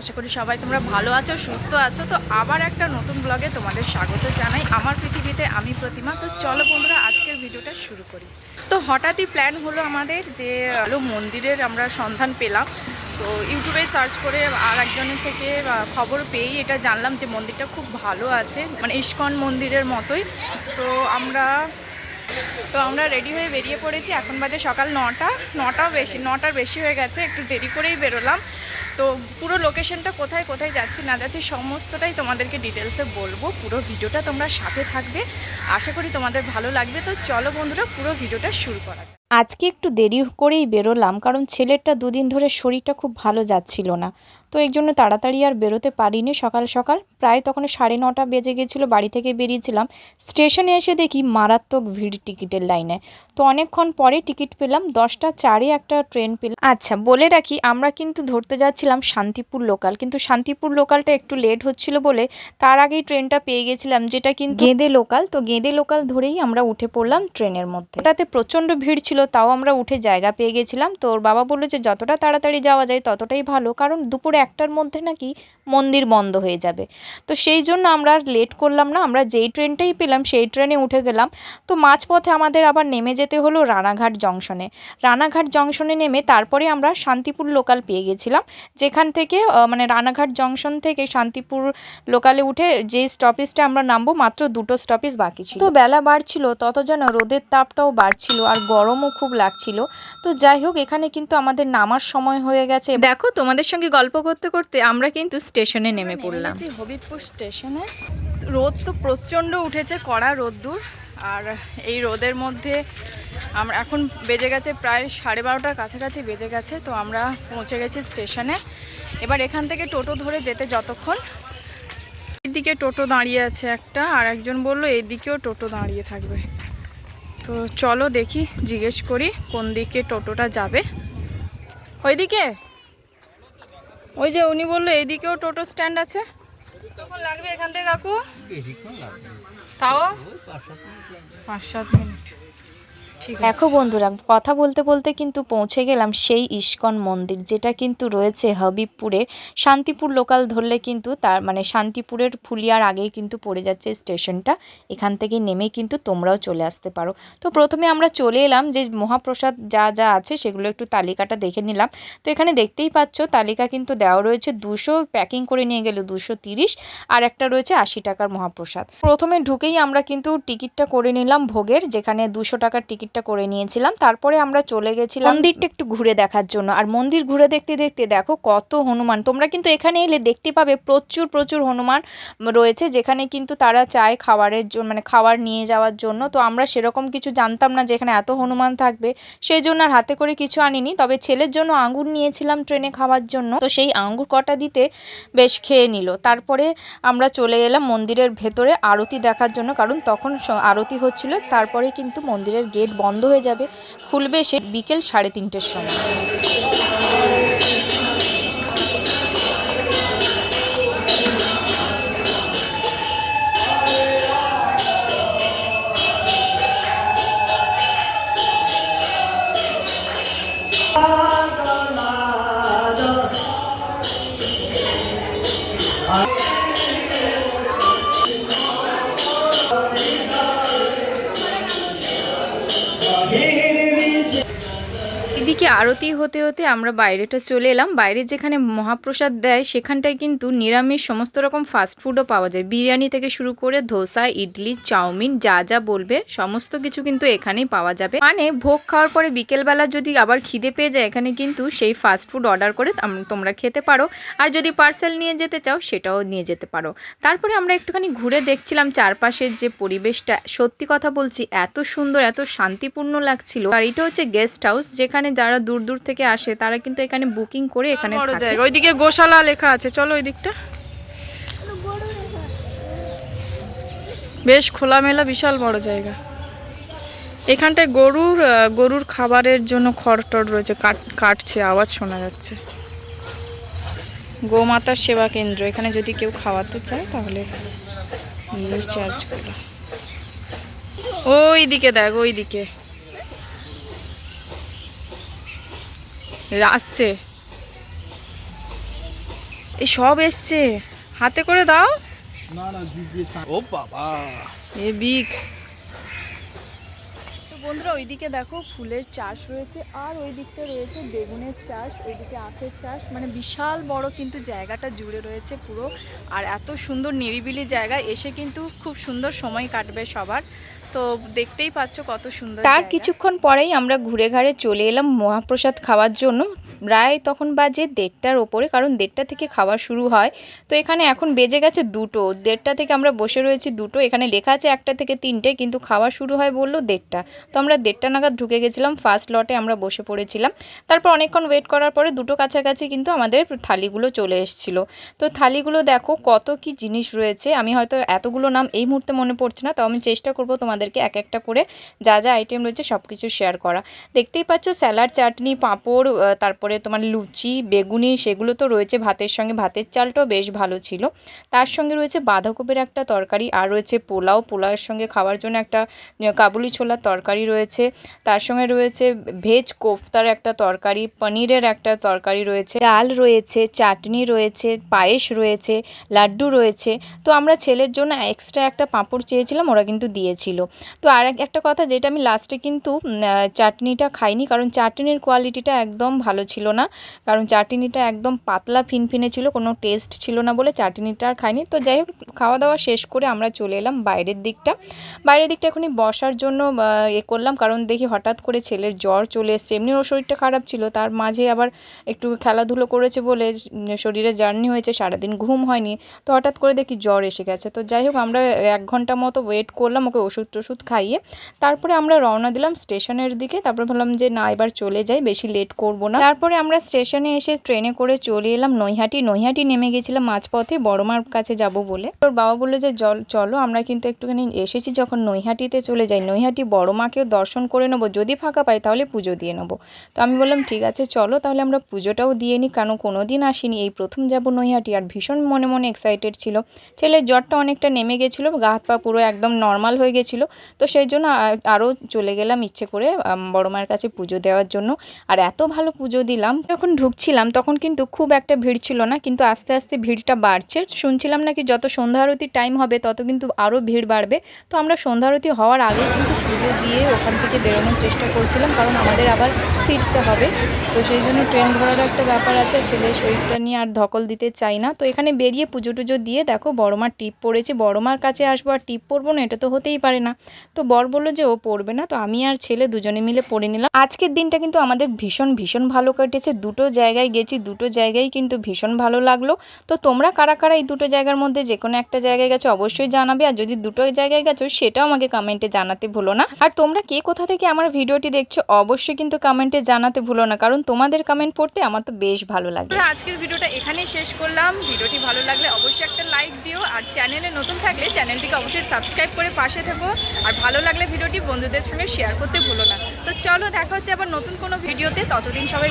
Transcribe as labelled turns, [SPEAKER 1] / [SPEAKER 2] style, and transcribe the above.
[SPEAKER 1] আশা করি সবাই তোমরা ভালো আছো, সুস্থ আছো। তো আবার একটা নতুন ব্লগে তোমাদের স্বাগত জানাই। আমার পৃথিবীতে আমি প্রতিমা। তো চলো বন্ধুরা, আজকের ভিডিওটা শুরু করি। তো হঠাৎই প্ল্যান হলো আমাদের যে, আলো মন্দিরের আমরা সন্ধান পেলাম। তো ইউটিউবে সার্চ করে আর একজনের থেকে খবর পেয়েই এটা জানলাম যে মন্দিরটা খুব ভালো আছে মানে ইস্কন মন্দিরের মতোই। তো আমরা তো আমরা রেডি হয়ে বেরিয়ে পড়েছি। এখন বাজে সকাল নটা। নটাও বেশি নটার বেশি হয়ে গেছে। একটু দেরি করেই বেরোলাম। তো পুরো লোকেশনটা কোথায় কোথায় যাচ্ছি না যাচ্ছি সমস্তটাই তোমাদেরকে ডিটেলসে বলব। পুরো ভিডিওটা তোমরা সাথে থাকবে। আশা করি তোমাদের ভালো লাগবে। তো চলো বন্ধুরা, পুরো ভিডিওটা শুরু করা যাক।
[SPEAKER 2] আজকে একটু দেরি করেই বেরোলাম কারণ ছেলেরটা দুদিন ধরে শরীরটা খুব ভালো যাচ্ছিল না। তো এই জন্য তাড়াতাড়ি আর বেরোতে পারিনি। সকাল সকাল প্রায় তখন সাড়ে নটা বেজে গেছিল বাড়ি থেকে বেরিয়েছিলাম। স্টেশনে এসে দেখি মারাত্মক ভিড় টিকিটের লাইনে। তো অনেকক্ষণ পরে টিকিট পেলাম দশটা চারে একটা ট্রেন পেলাম। আচ্ছা বলে রাখি আমরা কিন্তু ধরতে যাচ্ছিলাম শান্তিপুর লোকাল কিন্তু শান্তিপুর লোকালটা একটু লেট হচ্ছিল বলে তার আগেই ট্রেনটা পেয়ে গেছিলাম যেটা কিন্তু গেঁদে লোকাল। তো গেঁদে লোকাল ধরেই আমরা উঠে পড়লাম ট্রেনের মধ্যে। এটাতে প্রচণ্ড ভিড় ছিল তাও আমরা উঠে জায়গা পেয়ে গেছিলাম। তো ওর বাবা বলল যে, যতটা তাড়াতাড়ি যাওয়া যায়, ততটাই ভালো। কারণ দুপুরে একটার মধ্যে নাকি মন্দির বন্ধ হয়ে যাবে। তো সেই জন্য আমরা আর লেট করলাম না। আমরা যেই ট্রেনটাই পেলাম, সেই ট্রেনে উঠে গেলাম। তো মাঝপথে আমাদের আবার নেমে যেতে হলো রানাঘাট জংশনে। রানাঘাট জংশনে নেমে তারপরে আমরা শান্তিপুর লোকাল পেয়ে গেছিলাম। যেখান থেকে মানে রানাঘাট জংশন থেকে শান্তিপুর লোকালে উঠে যে স্টপেজটা আমরা নামবো, মাত্র দুটো স্টপেজ বাকি ছিল। তো বেলা বাড়ছিল, তত যেন রোদের তাপটাও বাড়ছিল। আর গরমও খুব লাগছিল। তো যাই হোক এখানে কিন্তু আমাদের নামার সময় হয়ে গেছে।
[SPEAKER 1] দেখো তোমাদের সঙ্গে গল্প করতে করতে আমরা কিন্তু স্টেশনে নেমে পড়লাম। হবিবপুর স্টেশনে। রোদ তো প্রচণ্ড উঠেছে কড়া রোদ্দুর। আর এই রোদের মধ্যে আমরা এখন বেজে গেছে প্রায় সাড়ে বারোটার কাছাকাছি বেজে গেছে তো আমরা পৌঁছে গেছি স্টেশনে। এবার এখান থেকে টোটো ধরে যেতে যতক্ষণ। এদিকে টোটো দাঁড়িয়ে আছে একটা আর একজন বলল এইদিকেও টোটো দাঁড়িয়ে থাকবে। তো চলো দেখি জিজ্ঞেস করি কোন দিকে টোটোটা যাবে। ওইদিকে? ওই যে উনি বলল এইদিকেও টোটো স্ট্যান্ড আছে। কখন লাগবে এখান থেকে কাকু? তাও? পাঁচ সাত মিনিট।
[SPEAKER 2] দেখো বন্ধুরা কথা বলতে বলতে কিন্তু পৌঁছে গেলাম সেই ইস্কন মন্দির যেটা কিন্তু রয়েছে হবিবপুরে শান্তিপুর লোকাল ধরলে কিন্তু তার মানে শান্তিপুরের ফুলিয়ার আগেই কিন্তু পড়ে যাচ্ছে স্টেশনটা। এখান থেকে নেমে কিন্তু তোমরাও চলে আসতে পারো। তো প্রথমে আমরা চলে এলাম যে মহাপ্রসাদ যা যা আছে সেগুলো একটু তালিকাটা দেখে নিলাম। তো এখানে দেখতেই পাচ্ছ তালিকা কিন্তু দেওয়া রয়েছে দুশো প্যাকিং করে নিয়ে গেলে দুশো তিরিশ আর একটা রয়েছে আশি টাকার মহাপ্রসাদ। প্রথমে ঢুকেই আমরা কিন্তু টিকিটটা করে নিলাম ভোগের যেখানে দুশো টাকার টিকিটটা করে নিয়েছিলাম। তারপরে আমরা চলে গেছিলাম মন্দিরটা একটু ঘুরে দেখার জন্য। আর মন্দির ঘুরে দেখতে দেখতে দেখো কত হনুমান। তোমরা কিন্তু এখানে এলে দেখতে পাবে প্রচুর প্রচুর হনুমান রয়েছে, যেখানে কিন্তু তারা চায় খাবারের জন্য মানে খাবার নিয়ে যাওয়ার জন্য। তো আমরা সেরকম কিছু জানতাম না যে এখানে এত হনুমান থাকবে। সেই জন্য আর হাতে করে কিছু আনিনি। তবে ছেলের জন্য আঙ্গুর নিয়েছিলাম ট্রেনে খাওয়ার জন্য। তো সেই আঙ্গুর কটা দিতে বেশ খেয়ে নিল। তারপরে আমরা চলে এলাম মন্দিরের ভেতরে আরতি দেখার জন্য। কারণ তখন আরতি হচ্ছিল। তারপরে কিন্তু মন্দিরের গেট বন্ধ হয়ে যাবে খুলবে সে বিকেল সাড়ে তিনটের সময়।
[SPEAKER 1] এদিকে আরতি হতে হতে আমরা বাইরেটা চলে এলাম। বাইরে যেখানে মহাপ্রসাদ দেয়, সেখানটায় কিন্তু নিরামিষ সমস্ত রকম ফাস্ট ফুডও পাওয়া যায়। বিরিয়ানি থেকে শুরু করে ধোসা, ইডলি, চাউমিন, যা যা বলবে, সমস্ত কিছু কিন্তু এখানেই পাওয়া যাবে। মানে ভোগ খাওয়ার পরে বিকেলবেলা যদি আবার খিদে পেয়ে যায়, এখানে কিন্তু সেই ফাস্ট ফুড অর্ডার করে তোমরা খেতে পারো। আর যদি পার্সেল নিয়ে যেতে চাও, সেটাও নিয়ে যেতে পারো। তারপরে আমরা একটুখানি ঘুরে দেখছিলাম চারপাশের যে পরিবেশটা। সত্যি কথা বলছি, এত সুন্দর, এত শান্তিপূর্ণ লাগছিল। আর এটা হচ্ছে গেস্ট হাউস যেখানে যারা দূর দূর থেকে আসে তারা কিন্তু এখানে বুকিং করে এখানে
[SPEAKER 3] জায়গা। ওইদিকে গোশালা লেখা আছে। চলো ওই দিকটা। বেশ খোলামেলা বিশাল বড় জায়গা। এখানটায় গরুর গরুর খাবারের জন্য খড় টড় রয়েছে। কাট কাটছে আওয়াজ শোনা যাচ্ছে। গোমাতার সেবা কেন্দ্র। এখানে যদি কেউ খাওয়াতে চায় তাহলে চার্জ করো। ওই দিকে দেখ ওই দিকে আসছে। এই সব এসছে। হাতে করে দাও।
[SPEAKER 4] না না জিপিএস ও বাবা।
[SPEAKER 3] A big.
[SPEAKER 1] তো বন্ধুরা ওইদিকে দেখো ফুলের চাষ রয়েছে আর ওই দিকটা রয়েছে বেগুনের চাষ ওইদিকে আখের চাষ মানে বিশাল বড় কিন্তু জায়গাটা জুড়ে রয়েছে পুরো। আর এত সুন্দর নিরিবিলি জায়গা এসে কিন্তু খুব সুন্দর সময় কাটবে সবার। তো দেখতেই পাচ্ছ কত সুন্দর
[SPEAKER 2] তার কিছুক্ষণ পরেই আমরা ঘুরে ঘাড়ে চলে এলাম মহাপ্রসাদ খাওয়ার জন্য। প্রায় তখন বাজে দেড়টার ওপরে কারণ দেড়টা থেকে খাওয়া শুরু হয়। তো এখানে এখন বেজে গেছে দুটো। দেড়টা থেকে আমরা বসে রয়েছি দুটো। এখানে লেখা আছে একটা থেকে তিনটে কিন্তু খাওয়া শুরু হয় বলল দেড়টা। তো আমরা দেড়টা নাগাদ ঢুকে গেছিলাম ফার্স্ট লটে আমরা বসে পড়েছিলাম। তারপর অনেকক্ষণ ওয়েট করার পরে দুটো কাছাকাছি কিন্তু আমাদের থালিগুলো চলে এসেছিল। তো থালিগুলো দেখো কত কি জিনিস রয়েছে। আমি হয়তো এতগুলো নাম এই মুহূর্তে মনে পড়ছে না তো আমি চেষ্টা করব তোমাদেরকে এক একটা করে যা যা আইটেম রয়েছে সব কিছু শেয়ার করা। দেখতেই পাচ্ছ স্যালাড চাটনি পাঁপড় আহ, তারপরে তোমার লুচি, বেগুনি সেগুলো তো রয়েছে ভাতের সঙ্গে। ভাতের চালটাও বেশ ভালো ছিল। তার সঙ্গে রয়েছে বাঁধাকপির একটা তরকারি আর রয়েছে পোলাও। পোলাওয়ের সঙ্গে খাওয়ার জন্য একটা কাবুলি ছোলার তরকারি রয়েছে। তার সঙ্গে রয়েছে ভেজ কোফতার একটা তরকারি, পনিরের একটা তরকারি রয়েছে। ডাল রয়েছে, চাটনি রয়েছে, পায়েস রয়েছে, লাড্ডু রয়েছে। তো আমরা ছেলের জন্য এক্সট্রা একটা পাঁপড় চেয়েছিলাম, ওরা কিন্তু দিয়েছিল। তো আর একটা কথা যেটা আমি লাস্টে কিন্তু চাটনিটা খাইনি কারণ চাটনির কোয়ালিটিটা একদম ভালো ছিল না। কারণ চাটনিটা একদম পাতলা ফিনফিনে ছিল, কোনো টেস্ট ছিল না বলে চাটনিটা আর খাইনি। তো যাই হোক খাওয়া দাওয়া শেষ করে আমরা চলে এলাম বাইরের দিকটা। বাইরের দিকটা এখনই বসার জন্য এ করলাম। কারণ দেখি হঠাৎ করে ছেলের জ্বর চলে এসছে। এমনি ওর শরীরটা খারাপ ছিল, তার মাঝে আবার একটু খেলাধুলো করেছে বলে শরীরে জার্নি হয়েছে, সারাদিন ঘুম হয়নি। তো হঠাৎ করে দেখি জ্বর এসে গেছে। তো যাই হোক, আমরা এক ঘণ্টা মতো ওয়েট করলাম ওকে ওষুধ টষুধ খাইয়ে। তারপরে আমরা রওনা দিলাম স্টেশনের দিকে। তারপর ভাবলাম যে না, এবার চলে যাই, বেশি লেট করব না। তারপরে আমরা স্টেশনে এসে ট্রেনে করে চলে এলাম নৈহাটি। নৈহাটি নেমে গেছিলাম মাঝপথে বড়মার কাছে যাব বলে। তোর বাবা বলল যে জল চলো আমরা কিন্তু একটুখানি এসেছি যখন নৈহাটিতে চলে যাই। নৈহাটি বড়মাকেও দর্শন করে নেব। যদি ফাঁকা পাই তাহলে পুজো দিয়ে নেব। তো আমি বললাম ঠিক আছে চলো তাহলে আমরা পুজোটাও দিয়ে নিই। কেন কোনো দিন আসিনি। এই প্রথম যাব নৈহাটি আর ভীষণ মনে মনে এক্সাইটেড ছিল। ছেলের জ্বরটা অনেকটা নেমে গেছিল গা পা পুরো একদম নর্মাল হয়ে গেছিল। তো সেই জন্য আরও চলে গেলাম ইচ্ছে করে আম, বড় মায়ের কাছে পুজো দেওয়ার জন্য। আর এত ভালো পুজো দিলাম। যখন ঢুকছিলাম তখন কিন্তু খুব একটা ভিড় ছিল না, কিন্তু আস্তে আস্তে ভিড়টা বাড়ছে। শুনছিলাম নাকি যত সন্ধ্যা আরতির টাইম হবে তত কিন্তু আরও ভিড় বাড়বে। তো আমরা সন্ধ্যা আরতি হওয়ার আগে কিন্তু পুজো দিয়ে ওখান থেকে বেরোনোর চেষ্টা করছিলাম, কারণ আমাদের আবার ফিরতে হবে। তো সেই জন্য ট্রেন ধরার একটা ব্যাপার আছে ছেলের শরীরটা নিয়ে আর ধকল দিতে চাই না। তো এখানে বেরিয়ে পুজো টুজো দিয়ে দেখো বড়মার টিপ পড়েছে। বড়মার কাছে আসব আর টিপ পরবো না, এটা তো হতেই পারে না। তো বর বলল যে ও পড়বে না, তো আমি আর ছেলে দুজনে মিলে পড়ে নিলাম। আজকের দিনটা কিন্তু আমাদের ভীষণ ভীষণ ভালো কেটেছে, দুটো জায়গায় গেছি, দুটো জায়গায় কিন্তু ভীষণ ভালো লাগল। তো তোমরা কারা কারা এই দুটো জায়গার মধ্যে যে কোনো একটা জায়গায় গেছো অবশ্যই জানাবে, আর যদি দুটো জায়গায় গেছো সেটাও আমাকে কমেন্টে জানাতে ভুলো না। আর তোমরা কে কোথা থেকে আমার ভিডিওটি দেখছ অবশ্যই কিন্তু কমেন্টে জানাতে ভুলো না, কারণ তোমাদের কমেন্ট পড়তে আমার তো বেশ ভালো লাগে।
[SPEAKER 1] আজকের ভিডিওটা এখানেই শেষ করলাম। ভিডিওটি ভালো লাগলে অবশ্যই একটা লাইক দিও, আর চ্যানেলে নতুন থাকলে চ্যানেলটিকে অবশ্যই সাবস্ক্রাইব করে পাশে থেকো। আর ভালো লাগলে ভিডিওটি বন্ধুদের সঙ্গে শেয়ার করতে ভুলো না। তো চলো দেখা হচ্ছে আবার নতুন কোনো ভিডিওতে, ততদিন সবাই